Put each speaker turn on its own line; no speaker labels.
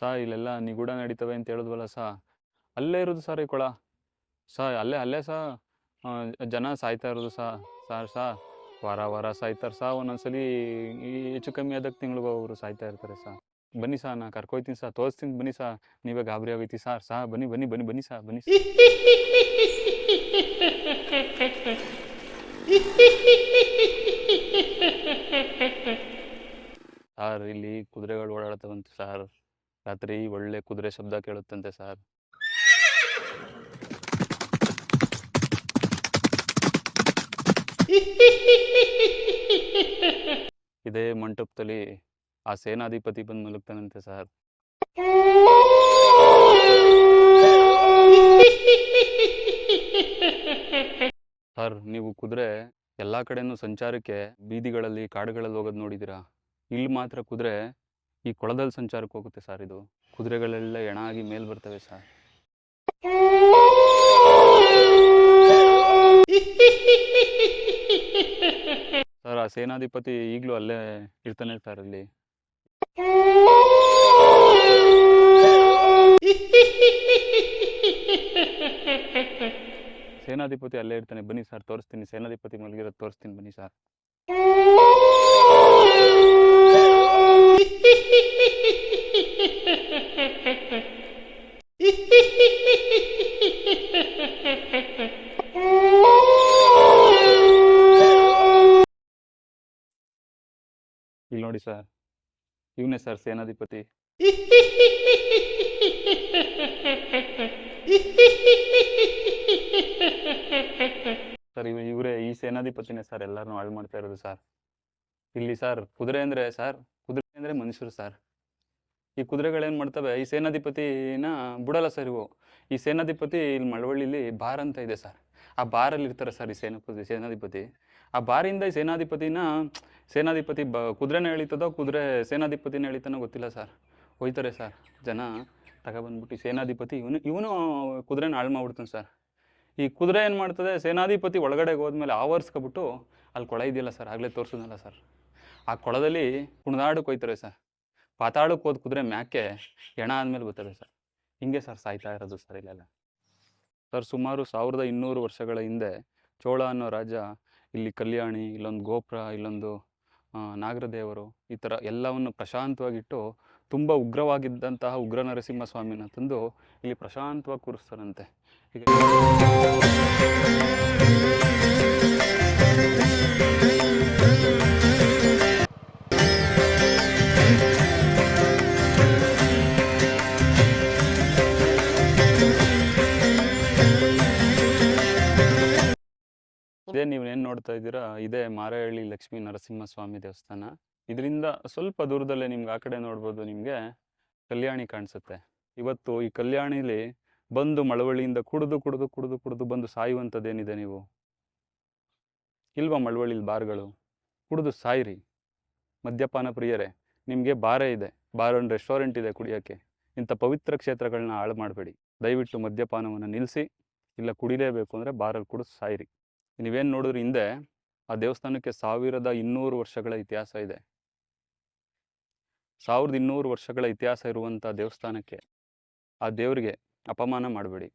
ಸಾ, ಇಲ್ಲೆಲ್ಲ ನಿಗೂಢ ನಡೀತವೆ ಅಂತ ಹೇಳಿದ್ವಲ್ಲ ಸಾ? ಅಲ್ಲೇ ಇರೋದು ಸರ್ ಈ ಕೊಳ? ಸಾ, ಅಲ್ಲೇ ಅಲ್ಲೇ ಸಾ? ಜನ ಸಾಯ್ತಾ ಇರೋದು ಸಾ? ಸಾರ್ ಸಾ, ವಾರ ವಾರ ಸಾಯ್ತಾರೆ ಸಾ? ಒಂದೊಂದ್ಸಲಿ ಹೆಚ್ಚು ಕಮ್ಮಿ ಆದಾಗ ತಿಂಗ್ಳಿಗೆ ಅವರು ಸಾಯ್ತಾ ಇರ್ತಾರೆ ಸಾ. ಬನ್ನಿ ಸಾ, ನಾ ಕರ್ಕೊಯ್ತೀನಿ ಸಾ, ತೋರಿಸ್ತೀನಿ, ಬನ್ನಿ ಸಾ. ನೀವೇ ಗಾಬರಿ ಆಗೈತಿ ಸಾರ್ ಸಾ, ಬನ್ನಿ ಬನ್ನಿ ಬನ್ನಿ ಬನ್ನಿ ಸಾ, ಬನ್ನಿ. ಸಾರ್, ಇಲ್ಲಿ ಕುದುರೆಗಳು ಓಡಾಡ್ತವಂತೆ ಸಾರ್. ರಾತ್ರಿ ಒಳ್ಳೆ ಕುದುರೆ ಶಬ್ದ ಕೇಳುತ್ತಂತೆ ಸಾರ್. ಇದೇ ಮಂಟಪದಲ್ಲಿ ಆ ಸೇನಾಧಿಪತಿ ಬಂದು ಮಲಗ್ತಾನಂತೆ ಸರ್. ಸರ್, ನೀವು ಕುದುರೆ ಎಲ್ಲಾ ಕಡೆನೂ ಸಂಚಾರಕ್ಕೆ ಬೀದಿಗಳಲ್ಲಿ ಕಾಡುಗಳಲ್ಲಿ ಹೋಗೋದು ನೋಡಿದಿರಾ? ಇಲ್ಲಿ ಮಾತ್ರ ಕುದುರೆ ಈ ಕೊಳದಲ್ಲಿ ಸಂಚಾರಕ್ಕೆ ಹೋಗುತ್ತೆ ಸರ್ ಇದು? ಕುದುರೆಗಳೆಲ್ಲ ಎಣಾಗಿ ಮೇಲ್ ಬರ್ತವೆ ಸರ್ ಸರ್ ಆ ಸೇನಾಧಿಪತಿ ಈಗಲೂ ಅಲ್ಲೇ ಇರ್ತಾನೆ ಸರ್ ಅಲ್ಲಿ. ಸೇನಾಧಿಪತಿ ಅಲ್ಲೇ ಇರ್ತಾನೆ. ಬನ್ನಿ ಸರ್ ತೋರಿಸ್ತೀನಿ. ಸೇನಾಧಿಪತಿ ಮಲಗಿರೋದು ತೋರಿಸ್ತೀನಿ. ಬನ್ನಿ ಸರ್ ಇಲ್ಲಿ ನೋಡಿ ಸರ್. ಇವನೇ ಸರ್ ಸೇನಾಧಿಪತಿ. ಸರ್, ಇವ ಇವರೇ ಈ ಸೇನಾಧಿಪತಿನೇ ಸರ್ ಎಲ್ಲರನ್ನೂ ಹಾಳು ಮಾಡ್ತಾ ಇರೋದು ಸರ್. ಇಲ್ಲಿ ಸರ್, ಕುದುರೆ ಅಂದರೆ ಸರ್, ಕುದುರೆ ಅಂದರೆ ಮನುಷ್ಯರು ಸರ್. ಈ ಕುದುರೆಗಳೇನು ಮಾಡ್ತವೆ? ಈ ಸೇನಾಧಿಪತಿನ ಬಿಡಲ್ಲ ಸರ್ ಇವು. ಈ ಸೇನಾಧಿಪತಿ ಇಲ್ಲಿ ಮಳವಳ್ಳಿಲಿ ಬಾರ್ ಅಂತ ಇದೆ ಸರ್. ಆ ಬಾರಲ್ಲಿ ಇರ್ತಾರೆ ಸರ್ ಈ ಸೇನಾಪತಿ ಸೇನಾಧಿಪತಿ. ಆ ಬಾರಿಂದ ಈ ಸೇನಾಧಿಪತಿನ ಸೇನಾಧಿಪತಿ ಬ, ಕುದುರೆನ ಎಳಿತದೋ, ಕುದುರೆ ಸೇನಾಧಿಪತಿನ ಎಳಿತಾನೋ ಗೊತ್ತಿಲ್ಲ ಸರ್. ಹೋಯ್ತಾರೆ ಸರ್. ಜನ ತಗೊಬಂದ್ಬಿಟ್ಟು ಸೇನಾಧಿಪತಿ, ಇವನು ಇವನು ಕುದುರೆನ ಹಾಳು ಮಾಡ್ಬಿಡ್ತಾನೆ ಸರ್. ಈ ಕುದುರೆ ಏನು ಮಾಡ್ತದೆ, ಸೇನಾಧಿಪತಿ ಒಳಗಡೆಗೆ ಹೋದ್ಮೇಲೆ ಆವರಿಸ್ಕೊಬಿಟ್ಟು ಅಲ್ಲಿ ಕೊಳ ಇದೆಯಲ್ಲ ಸರ್, ಆಗಲೇ ತೋರಿಸೋದಲ್ಲ ಸರ್. ಆ ಕೊಳದಲ್ಲಿ ಕುಣಿದಾಡಕ್ಕೆ ಹೋಯ್ತಾರೆ ಸರ್. ಪಾತಾಳಕ್ಕೆ ಹೋದ ಕುದುರೆ ಮ್ಯಾಕೆ ಎಣ ಆದಮೇಲೆ ಬರ್ತದೆ ಸರ್. ಹಿಂಗೆ ಸರ್ ಸಾಯ್ತಾ ಇರೋದು ಸರ್ ಇಲ್ಲೆಲ್ಲ. ಸರ್, ಸುಮಾರು ಸಾವಿರದ ಇನ್ನೂರು ವರ್ಷಗಳ ಹಿಂದೆ ಚೋಳ ಅನ್ನೋ ರಾಜ, ಇಲ್ಲಿ ಕಲ್ಯಾಣಿ, ಇಲ್ಲೊಂದು ಗೋಪುರ, ಇಲ್ಲೊಂದು ನಾಗರದೇವರು ಈ ಥರ ಎಲ್ಲವನ್ನು ಪ್ರಶಾಂತವಾಗಿಟ್ಟು ತುಂಬ ಉಗ್ರವಾಗಿದ್ದಂತಹ ಉಗ್ರ ನರಸಿಂಹ ಸ್ವಾಮಿನ ತಂದು ಇಲ್ಲಿ ಪ್ರಶಾಂತವಾಗಿ ಕೂರಿಸ್ತಾರಂತೆ. ಇದೇ ನೀವು ಏನು ನೋಡ್ತಾ ಇದ್ದೀರಾ ಇದೇ ಮಾರಹಳ್ಳಿ ಲಕ್ಷ್ಮೀ ನರಸಿಂಹ ಸ್ವಾಮಿ ದೇವಸ್ಥಾನ. ಇದರಿಂದ ಸ್ವಲ್ಪ ದೂರದಲ್ಲೇ ನಿಮ್ಗೆ ಆ ಕಡೆ ನೋಡ್ಬೋದು ನಿಮಗೆ ಕಲ್ಯಾಣಿ ಕಾಣಿಸುತ್ತೆ. ಇವತ್ತು ಈ ಕಲ್ಯಾಣಿಲಿ ಬಂದು ಮಳವಳ್ಳಿಯಿಂದ ಕುಡಿದು ಕುಡಿದು ಕುಡಿದು ಕುಡಿದು ಬಂದು ಸಾಯುವಂಥದ್ದೇನಿದೆ ನೀವು? ಇಲ್ವಾ ಮಳವಳ್ಳಿಲಿ ಬಾರ್ಗಳು? ಕುಡಿದು ಸಾಯಿರಿ. ಮದ್ಯಪಾನ ಪ್ರಿಯರೇ ನಿಮಗೆ ಬಾರೆ ಇದೆ. ಬಾರ್ ಒಂದು ರೆಸ್ಟೋರೆಂಟ್ ಇದೆ ಕುಡಿಯೋಕ್ಕೆ. ಇಂಥ ಪವಿತ್ರ ಕ್ಷೇತ್ರಗಳನ್ನ ಹಾಳು ಮಾಡಬೇಡಿ. ದಯವಿಟ್ಟು ಮದ್ಯಪಾನವನ್ನು ನಿಲ್ಲಿಸಿ ಇಲ್ಲ ಕುಡಿಲೇಬೇಕು ಅಂದರೆ ಬಾರಲ್ಲಿ ಕುಡಿದು ಸಾಯಿರಿ. ನೀವೇನು ನೋಡಿದ್ರೆ ಹಿಂದೆ? ಆ ದೇವಸ್ಥಾನಕ್ಕೆ ಸಾವಿರದ ಇನ್ನೂರು ವರ್ಷಗಳ ಇತಿಹಾಸ ಇದೆ. ಸಾವಿರದ ಇನ್ನೂರು ವರ್ಷಗಳ ಇತಿಹಾಸ ಇರುವಂಥ ದೇವಸ್ಥಾನಕ್ಕೆ ಆ ದೇವರಿಗೆ ಅಪಮಾನ ಮಾಡಬೇಡಿ.